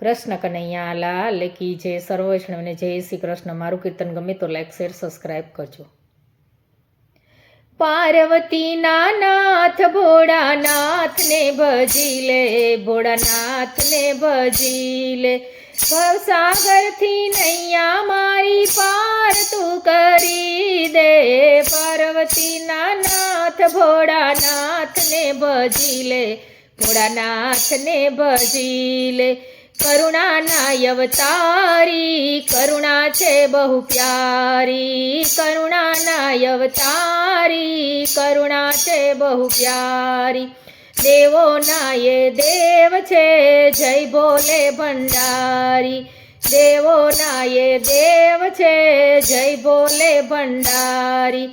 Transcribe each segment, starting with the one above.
કૃષ્ણ કનૈયા, લાલ કી જય સર્વ વૈષ્ણવને જય શ્રી કૃષ્ણ. મારું કીર્તન ગમે તો લાઈક શેર સબસ્ક્રાઈબ કરજો. પાર્વતીના નાથ ભોળાનાથને ભજી લે, ભોળાનાથને ભજી લે. ભવસાગરથી નૈયા મારી પાર તું કરી દે. પાર્વતીના નાથ ભોળાનાથને ભજી લે, ભોળાનાથને ભજી લે. કરુણાના અવતારી, કરુણા છે બહુ પ્યારી. કરુણાના અવતારી, કરુણા છે બહુ પ્યારી. દેવોના એ દેવ છે, જય ભોલે ભંડારી. દેવોના એ દેવ છે, જય ભોલે ભંડારી.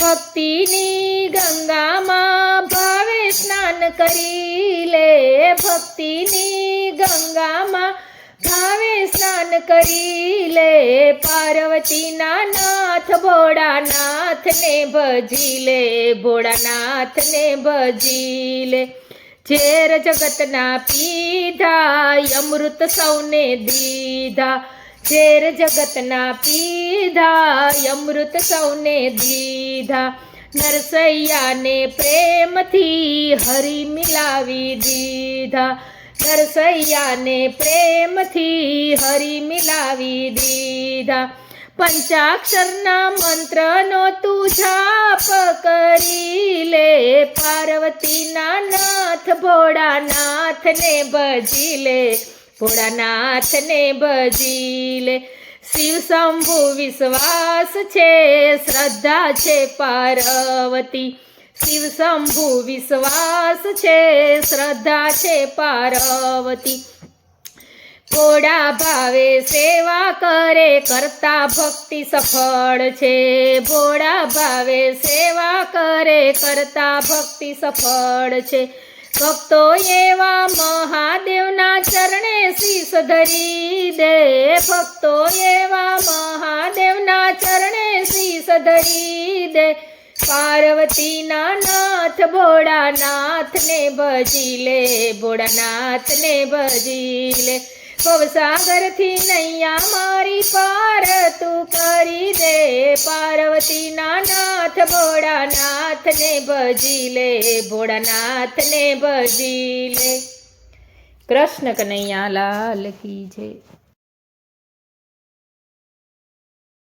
ભક્તિની ગંગામાં ભાવે સ્નાન કરી લે, ભક્તિની સ્નાન કરી લે પાર્વતીના નાથ, ભોળાનાથને ભજી લે, ભોળાનાથને ભજી લે. ઝેર જગતના પીધા અમૃત સૌને દીધા. ઝેર જગતના પીધા અમૃત સૌને દીધા. નરસૈયાને પ્રેમથી હરી મિલાવી દીધા. નરસૈયાને પ્રેમથી હરી મિલાવી દીધા. પંચાક્ષરના મંત્રનો તું જાપ કરી લે. પાર્વતીના નાથ ભોળાનાથને ભજી લે. ભોળાનાથને ભજી લે. શિવ શંભુ વિશ્વાસ છે, શ્રદ્ધા છે પાર્વતી. શિવ શંભુ વિશ્વાસ છે, શ્રદ્ધા છે પાર્વતી. કોડા ભાવે સેવા કરે, કરતા ભક્તિ સફળ છે. ભોળા ભાવે સેવા કરે, કરતા ભક્તિ સફળ છે. ભક્તો એવા મહાદેવના ચરણે શીશ ધરી દે. ભક્તો એવા મહાદેવના ચરણે શીશ ધરી દે. પાર્વતીના નાથ ભોળાનાથને ભજી લે, ભોળાનાથને ભજી લે. ભવસાગરથી નૈયા મારી પાર તું કરી દે. પાર્વતીના નાથ ભોળાનાથને ભજી લે, ભોળાનાથને ભજી લે. કૃષ્ણ કનૈયા લાલ કી જય.